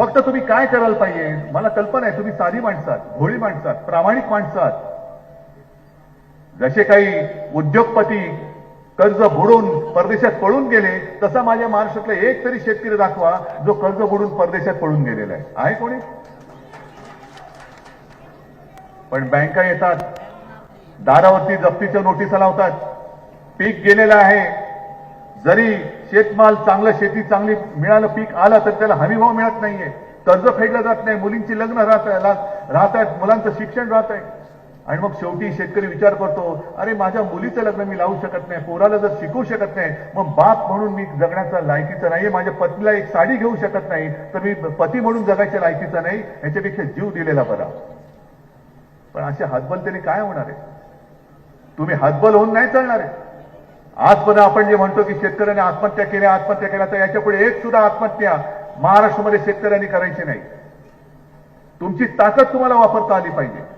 फक्त तुम्ही काय करायला पाहिजे? मला कल्पना आहे तुम्ही साधी माणसात भोळी माणसात प्रामाणिक माणसात. जसे काही उद्योगपती कर्ज बुडून परदेशात पळून गेले तसा माझ्या महाराष्ट्रातला एक तरी शेतकरी दाखवा जो कर्ज बुडून परदेशात पळून गेलेला आहे. आहे कोणी? पण बँका येतात दारावरती जप्तीच्या नोटिसा लावतात. पीक गेलेलं आहे जरी शेतमाल चांगलं शेती चांगली मिळालं पीक आलं तर त्याला हमीभाव मिळत नाहीये. कर्ज फेडलं जात नाही मुलींची लग्न राहत राहत आहेत मुलांचं शिक्षण राहत आहे आणि मग शेवटी शेतकरी विचार करतो अरे माझ्या मुलीचं लग्न मी लावू शकत नाही पोराला जर शिकवू शकत नाही मग बाप म्हणून मी जगण्याचा लायकीचं नाहीये माझ्या पत्नीला एक साडी घेऊ शकत नाही तर मी पती म्हणून जगायच्या लायकीचा नाही याच्यापेक्षा जीव दिलेला बरा. पण असे हातबलतेने काय होणार आहे? तुम्ही हातबल होऊन नाही चालणार आहे. आजपर्यंत आपण जे म्हणतो की शेतकऱ्यांनी आत्महत्या केल्या आत्महत्या केल्या तर याच्यापुढे एक सुद्धा आत्महत्या महाराष्ट्रामध्ये शेतकऱ्यांनी करायची नाही. तुमची ताकद तुम्हाला वापरता आली पाहिजे.